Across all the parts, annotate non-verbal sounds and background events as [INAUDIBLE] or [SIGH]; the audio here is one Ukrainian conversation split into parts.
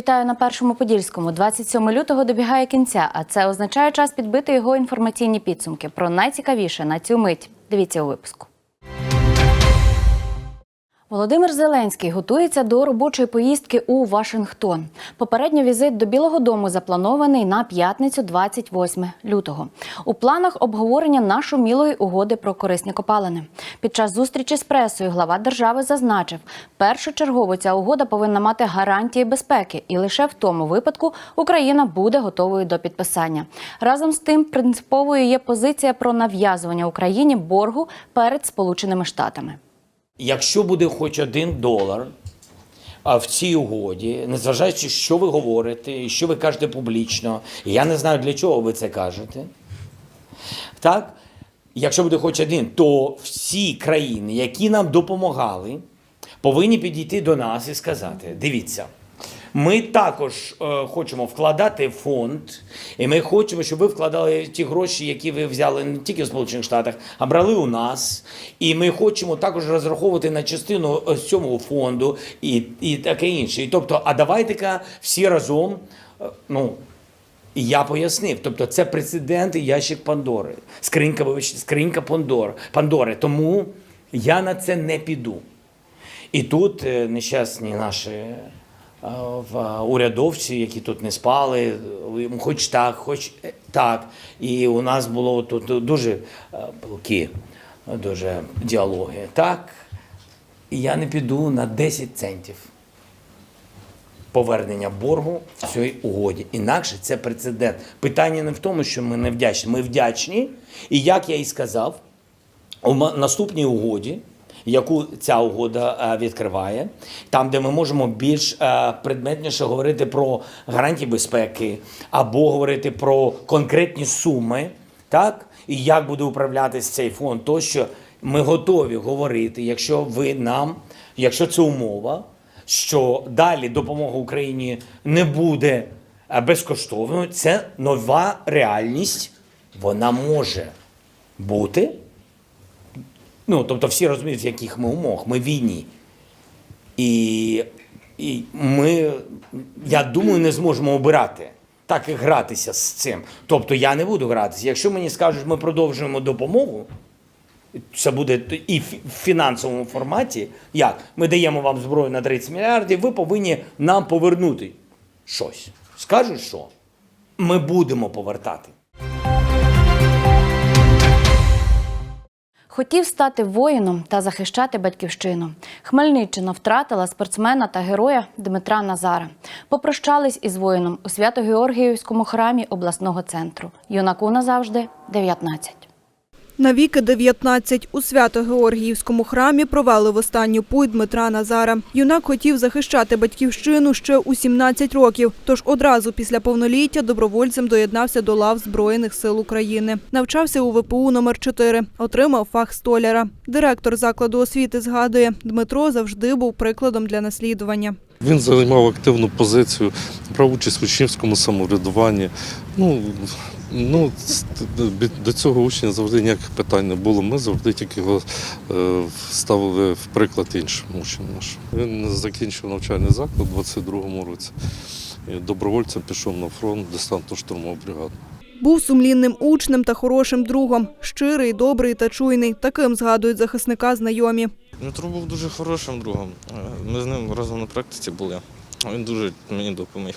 Вітаю на першому подільському. 27 лютого добігає кінця, а це означає час підбити його інформаційні підсумки. Про найцікавіше на цю мить. Дивіться у випуску. Володимир Зеленський готується до робочої поїздки у Вашингтон. Попередньо візит до Білого Дому запланований на п'ятницю, 28 лютого. У планах обговорення нашумілої угоди про корисні копалини. Під час зустрічі з пресою глава держави зазначив, першочергово ця угода повинна мати гарантії безпеки, і лише в тому випадку Україна буде готовою до підписання. Разом з тим, принциповою є позиція про нав'язування Україні боргу перед Сполученими Штатами. Якщо буде хоч один долар в цій угоді, незважаючи, що ви говорите, що ви кажете публічно, я не знаю, для чого ви це кажете. Так? Якщо буде хоч один, то всі країни, які нам допомагали, повинні підійти до нас і сказати: дивіться. Ми також е, хочемо вкладати фонд, і ми хочемо, щоб ви вкладали ті гроші, які ви взяли не тільки в Сполучених Штатах, а брали у нас. І ми хочемо також розраховувати на частину е, цього фонду і, і таке інше. І тобто, а давайте-ка всі разом. е, Ну, я пояснив, тобто це прецедент і ящик Пандори, скринька, вибачте, скринька Пандори. Пандори. Тому я на це не піду. І тут е, нещасні наші в- урядовці, які тут не спали, е, хоч так, хоч е, так. І у нас було тут дуже е, пилки, дуже діалоги. Так, я не піду на 10 центів повернення боргу в цій угоді. Інакше це прецедент. Питання не в тому, що ми не вдячні. Ми вдячні. І як я і сказав, у наступній угоді, яку ця угода е, відкриває, там, де ми можемо більш е, предметніше говорити про гарантії безпеки або говорити про конкретні суми, так і як буде управлятися цей фонд, тощо ми готові говорити, якщо ви нам, якщо це умова, що далі допомога Україні не буде е, безкоштовною, це нова реальність. Вона може бути. Ну, тобто всі розуміють, в яких ми умовах. Ми в війні. І, і ми, я думаю, не зможемо обирати. Так і гратися з цим. Тобто я не буду гратися. Якщо мені скажуть, ми продовжуємо допомогу, це буде і в фінансовому форматі. Як? Ми даємо вам зброю на 30 мільярдів, ви повинні нам повернути щось. Скажуть, що? Ми будемо повертати. Хотів стати воїном та захищати батьківщину. Хмельниччина втратила спортсмена та героя Дмитра Назара. Попрощались із воїном у Свято-Георгіївському храмі обласного центру. Юнаку назавжди 19. Навіки 19 у Свято-Георгіївському храмі провели в останню путь Дмитра Назара. Юнак хотів захищати батьківщину ще у 17 років, тож одразу після повноліття добровольцем доєднався до лав Збройних сил України. Навчався у ВПУ номер 4 отримав фах столяра. Директор закладу освіти згадує, Дмитро завжди був прикладом для наслідування. Він займав активну позицію, брав участь в учнівському самоврядуванні. Ну, ну, до цього учня завжди ніяких питань не було. Ми завжди тільки його е, ставили в приклад іншим учням нашим. Він закінчив навчальний заклад у 22-му році. І добровольцем пішов на фронт десантно штурмову бригаду. Був сумлінним учнем та хорошим другом, щирий, добрий та чуйний. Таким згадують захисника знайомі. Дмитро був дуже хорошим другом. Е, Ми з ним разом на практиці були. Він дуже мені допоміг.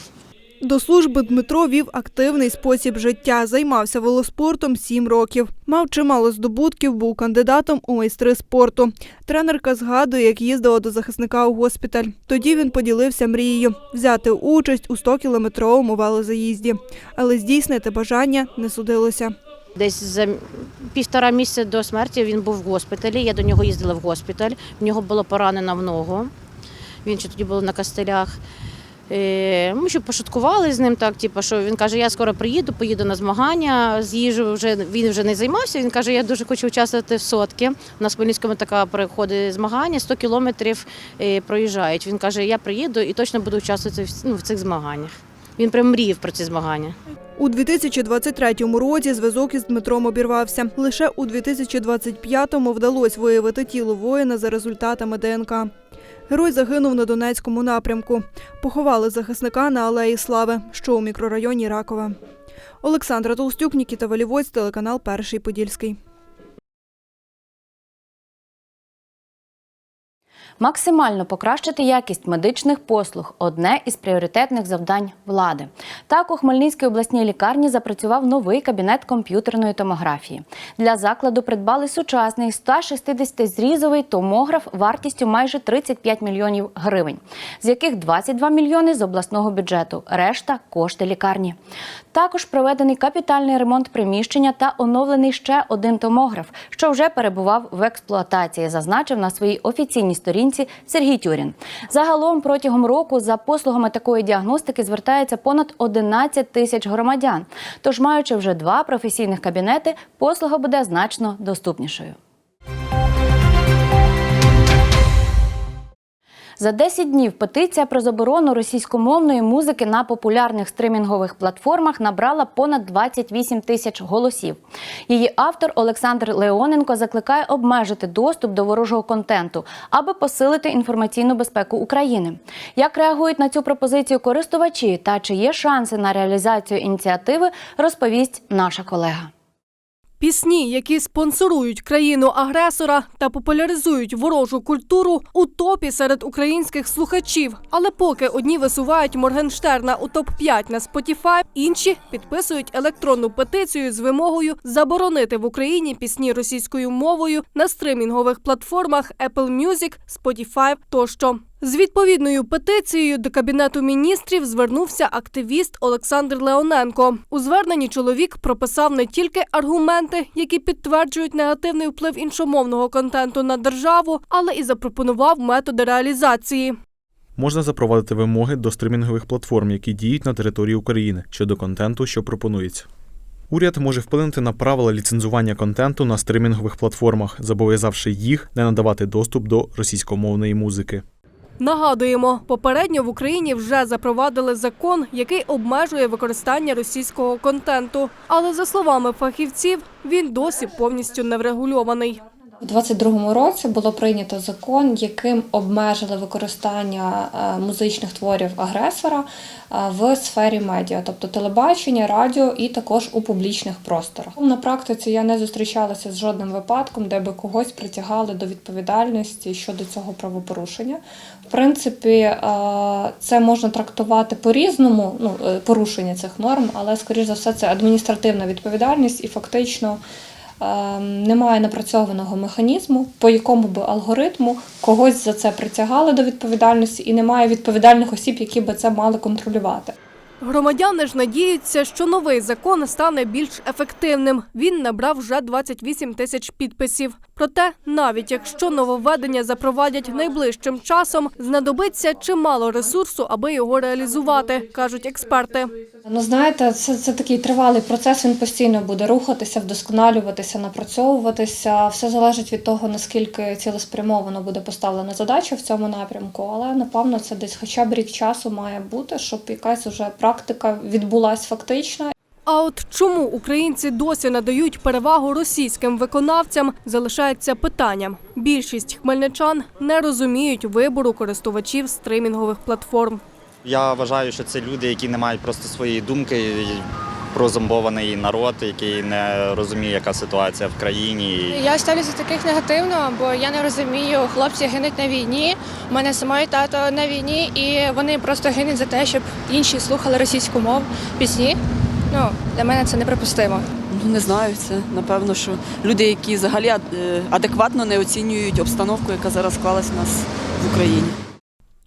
До служби Дмитро вів активний спосіб життя, займався велоспортом сім років. Мав чимало здобутків, був кандидатом у майстри спорту. Тренерка згадує, як їздила до захисника у госпіталь. Тоді він поділився мрією взяти участь у 100-кілометровому велозаїзді. Але здійснити бажання не судилося. Десь за півтора місяця до смерті він був в госпіталі. Я до нього їздила в госпіталь. В нього було поранено в ногу. Він ще тоді був на костелях. Е, Ми ще пошуткували з ним так, типу, що він каже, я скоро приїду, поїду на змагання, з'їжджу вже він вже не займався. Він каже, я дуже хочу участвувати в сотки. У нас в Хмельницькому така проходить змагання, 100 кілометрів е, проїжджають. Він каже, я приїду і точно буду участвувати в, ну, в цих змаганнях. Він прям мріяв про ці змагання. У 2023 році зв'язок із Дмитром обірвався. Лише у 2025-му вдалося виявити тіло воїна за результатами ДНК. Герой загинув на Донецькому напрямку. Поховали захисника на Алеї Слави, що у мікрорайоні Ракова. Олександра Толстюк, Нікіта Валівоць, телеканал Перший Подільський. Максимально покращити якість медичних послуг одне із пріоритетних завдань влади. Так у Хмельницькій обласній лікарні запрацював новий кабінет комп'ютерної томографії. Для закладу придбали сучасний 160-зрізовий томограф вартістю майже 35 мільйонів гривень, з яких 22 мільйони з обласного бюджету. Решта кошти лікарні. Також проведений капітальний ремонт приміщення та оновлений ще один томограф, що вже перебував в експлуатації, зазначив на своїй офіційній сторінці Сергій Тюрін. Загалом протягом року за послугами такої діагностики звертається понад 11 тисяч громадян. Тож, маючи вже два професійних кабінети, послуга буде значно доступнішою. За 10 днів петиція про заборону російськомовної музики на популярних стримінгових платформах набрала понад 28 тисяч голосів. Її автор Олександр Леоненко закликає обмежити доступ до ворожого контенту, аби посилити інформаційну безпеку України. Як реагують на цю пропозицію користувачі та чи є шанси на реалізацію ініціативи, розповість наша колега. Пісні, які спонсорують країну-агресора та популяризують ворожу культуру, у топі серед українських слухачів. Але поки одні висувають Моргенштерна у топ 5 на Spotify, інші підписують електронну петицію з вимогою заборонити в Україні пісні російською мовою на стримінгових платформах Apple Music, Spotify тощо. З відповідною петицією до кабінету міністрів звернувся активіст Олександр Леоненко. У зверненні чоловік прописав не тільки аргументи, які підтверджують негативний вплив іншомовного контенту на державу, але і запропонував методи реалізації. Можна запровадити вимоги до стримінгових платформ, які діють на території України щодо контенту, що пропонується. Уряд може вплинути на правила ліцензування контенту на стримінгових платформах, зобов'язавши їх не надавати доступ до російськомовної музики. Нагадуємо, попередньо в Україні вже запровадили закон, який обмежує використання російського контенту. Але за словами фахівців, він досі повністю не врегульований. У 22-му році було прийнято закон, яким обмежили використання е, музичних творів агресора е, в сфері медіа, тобто телебачення, радіо і також у публічних просторах. На практиці я не зустрічалася з жодним випадком, де би когось притягали до відповідальності щодо цього правопорушення. В принципі, е, це можна трактувати по-різному, ну порушення цих норм, але скоріш за все це адміністративна відповідальність і фактично. Ем, Немає напрацьованого механізму, по якому би алгоритму когось за це притягали до відповідальності, і немає відповідальних осіб, які би це мали контролювати. Громадяни ж надіються, що новий закон стане більш ефективним. Він набрав вже 28 тисяч підписів. Проте, навіть якщо нововведення запровадять найближчим часом, знадобиться чимало ресурсу, аби його реалізувати, кажуть експерти. Ну знаєте, це, це такий тривалий процес. Він постійно буде рухатися, вдосконалюватися, напрацьовуватися. Все залежить від того, наскільки цілеспрямовано буде поставлена задача в цьому напрямку. Але напевно це десь хоча б рік часу має бути, щоб якась уже практика відбулась фактично. А от чому українці досі надають перевагу російським виконавцям, залишається питанням. Більшість хмельничан не розуміють вибору користувачів стримінгових платформ. Я вважаю, що це люди, які не мають просто своєї думки про зомбований народ, який не розуміє, яка ситуація в країні. Я ставлюся таких негативно, бо я не розумію, хлопці гинуть на війні. У мене самої тато на війні, і вони просто гинуть за те, щоб інші слухали російську мову пісні. Ну для мене це неприпустимо. Ну не знаю, це напевно, що люди, які взагалі е, адекватно не оцінюють обстановку, яка зараз склалась у нас в Україні.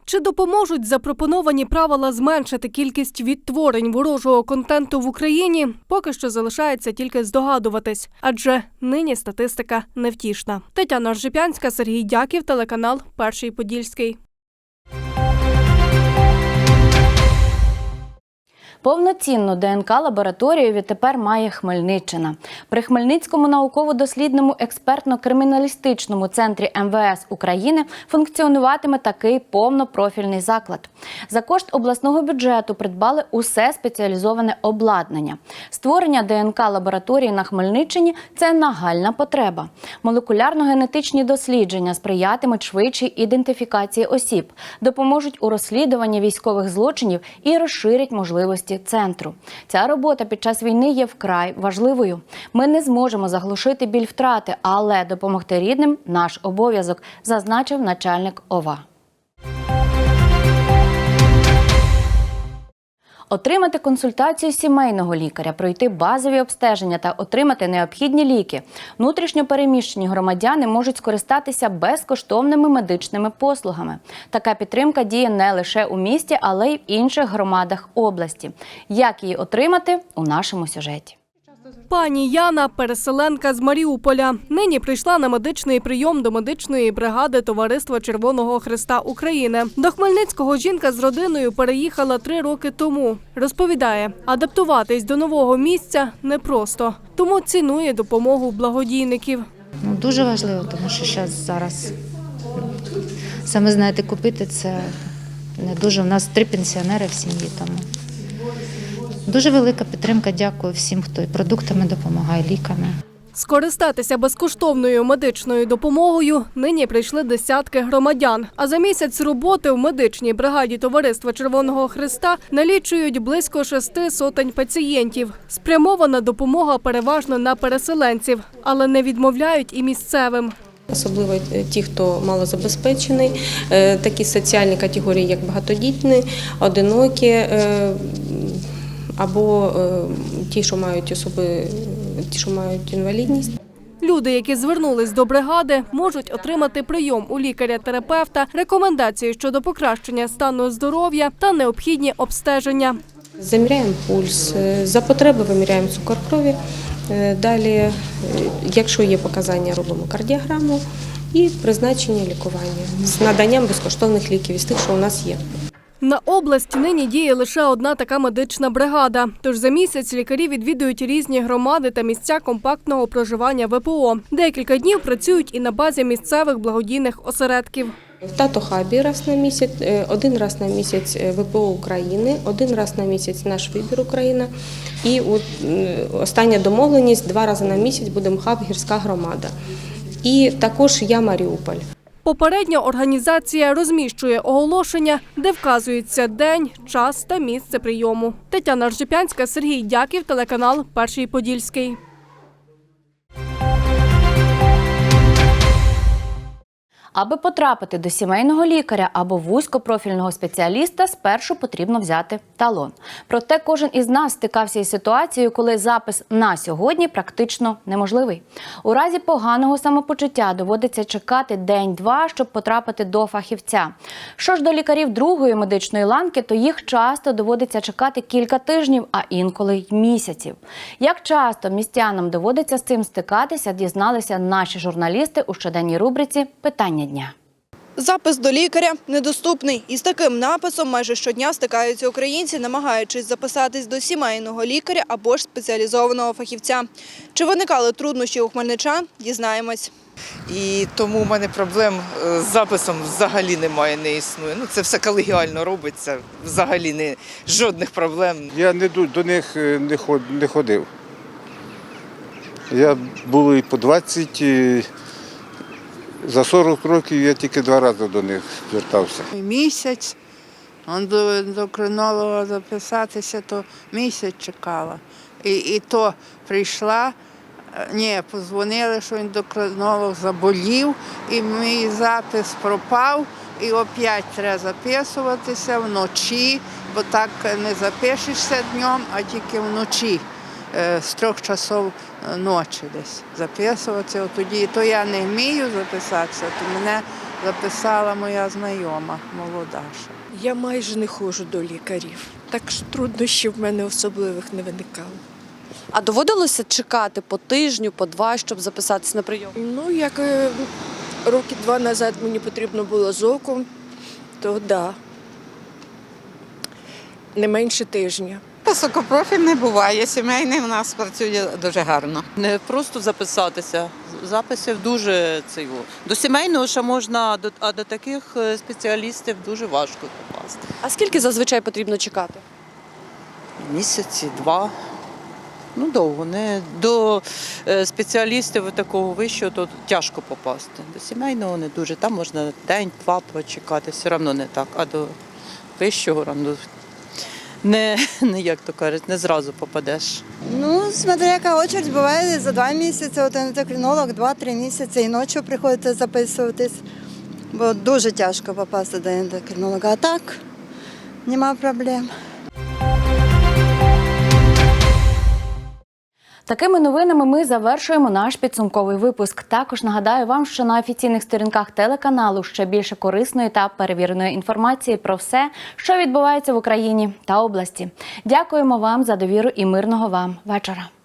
Чи допоможуть запропоновані правила зменшити кількість відтворень ворожого контенту в Україні? Поки що залишається тільки здогадуватись, адже нині статистика невтішна. Тетяна Ржипянська, Сергій Дяків, телеканал Перший Подільський. Повноцінну ДНК лабораторію відтепер має Хмельниччина. При Хмельницькому науково-дослідному експертно-криміналістичному центрі МВС України функціонуватиме такий повнопрофільний заклад. За кошт обласного бюджету придбали усе спеціалізоване обладнання. Створення ДНК лабораторії на Хмельниччині це нагальна потреба. Молекулярно-генетичні дослідження сприятимуть швидшій ідентифікації осіб, допоможуть у розслідуванні військових злочинів і розширять можливості центру. Ця робота під час війни є вкрай важливою. Ми не зможемо заглушити біль втрати, але допомогти рідним наш обов'язок, зазначив начальник ОВА. Отримати консультацію сімейного лікаря, пройти базові обстеження та отримати необхідні ліки. Внутрішньо переміщені громадяни можуть скористатися безкоштовними медичними послугами. Така підтримка діє не лише у місті, але й в інших громадах області. Як її отримати у нашому сюжеті? Пані Яна переселенка з Маріуполя. Нині прийшла на медичний прийом до медичної бригади Товариства Червоного Христа України. До Хмельницького жінка з родиною переїхала три роки тому. Розповідає, адаптуватись до нового місця непросто, тому цінує допомогу благодійників. Ну, дуже важливо, тому що зараз зараз саме знаєте, купити це не дуже. У нас три пенсіонери в сім'ї, тому дуже велика підтримка. Дякую всім, хто і продуктами допомагає, ліками. Скористатися безкоштовною медичною допомогою нині прийшли десятки громадян. А за місяць роботи в медичній бригаді Товариства Червоного Христа налічують близько шести сотень пацієнтів. Спрямована допомога переважно на переселенців, але не відмовляють і місцевим. Особливо ті, хто малозабезпечений, е, такі соціальні категорії, як багатодітні, одинокі, е, або е, ті, що мають особи, ті, що мають інвалідність. Люди, які звернулись до бригади, можуть отримати прийом у лікаря-терапевта, рекомендації щодо покращення стану здоров'я та необхідні обстеження. Заміряємо пульс, е, за потреби виміряємо цукор крові. Е, Далі, е, якщо є показання, робимо кардіограму і призначення лікування з наданням безкоштовних ліків із тих, що у нас є. На область нині діє лише одна така медична бригада. Тож за місяць лікарі відвідують різні громади та місця компактного проживання ВПО. Декілька днів працюють і на базі місцевих благодійних осередків. В Тато Хабі раз на місяць, е, один раз на місяць е, ВПО України, один раз на місяць наш вибір Україна. І остання домовленість два рази на місяць будемо хаб гірська громада. І також я Маріуполь. Попередньо організація розміщує оголошення, де вказується день, час та місце прийому. Тетяна Ржепянська, Сергій Дяків, телеканал Перший Подільський. Аби потрапити до сімейного лікаря або вузькопрофільного спеціаліста, спершу потрібно взяти талон. Проте кожен із нас стикався із ситуацією, коли запис на сьогодні практично неможливий. У разі поганого самопочуття доводиться чекати день-два, щоб потрапити до фахівця. Що ж до лікарів другої медичної ланки, то їх часто доводиться чекати кілька тижнів, а інколи й місяців. Як часто містянам доводиться з цим стикатися, дізналися наші журналісти у щоденній рубриці Питання дня. Запис до лікаря недоступний. Із таким написом майже щодня стикаються українці, намагаючись записатись до сімейного лікаря або ж спеціалізованого фахівця. Чи виникали труднощі у хмельничан? Дізнаємось. І тому в мене проблем е, з записом взагалі немає, не існує. Ну це все колегіально робиться, взагалі не жодних проблем. Я не до них е, не ходив. Я було і по 20, і за 40 років я тільки два рази до них звертався. Місяць, он до ендокринолога записатися, то місяць чекала. І, і то прийшла, е, ні, позвонили, що ендокринолог заболів, і мій запис пропав, і опять треба записуватися вночі, бо так не запишешся днем, а тільки вночі. е, З трьох часов ночі десь записуватися. От тоді то я не вмію записатися, то мене записала моя знайома молодаша. Я майже не ходжу до лікарів, так що труднощів в мене особливих не виникало. А доводилося чекати по тижню, по два, щоб записатися на прийом? Ну, як е, роки два назад мені потрібно було з оком, то да. Не менше тижня. Високопрофільний буває, сімейний у нас працює дуже гарно. Не просто записатися. Записів дуже цього. До сімейного ще можна, а до таких е, спеціалістів дуже важко попасти. А скільки зазвичай потрібно чекати? Місяці, два. Ну, довго. Не до е, спеціалістів такого вищого то тяжко попасти. До сімейного не дуже. Там можна день-два почекати, все одно не так. А до вищого ну, не, [LAUGHS] не як то кажуть, не зразу попадеш. Ну, смотри, яка очередь, буває за два місяці, от ендокринолог, два-три місяці і ночі приходиться записуватись, бо дуже тяжко попасти до ендокринолога. А так, нема проблем. Такими новинами ми завершуємо наш підсумковий випуск. Також нагадаю вам, що на офіційних сторінках телеканалу ще більше корисної та перевіреної інформації про все, що відбувається в Україні та області. Дякуємо вам за довіру і мирного вам вечора.